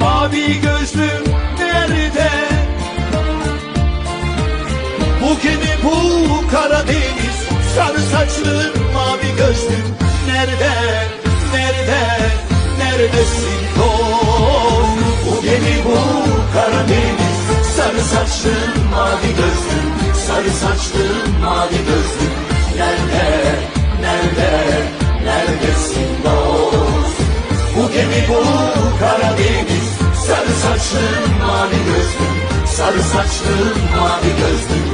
mavi gözlüm? Nerede? Bu gemi bu Karadeniz. Sarı saçlı mavi gözlüm. Nerede, nerede, neredesin? Dost Bu gemi bu Karadeniz. Sarı saçlı mavi gözlüm. Sarı saçlı mavi gözlüm. Nerede, nerede, gemi bu Karadeniz. Sarı saçlı mavi gözlüm. Sarı saçlı mavi gözlüm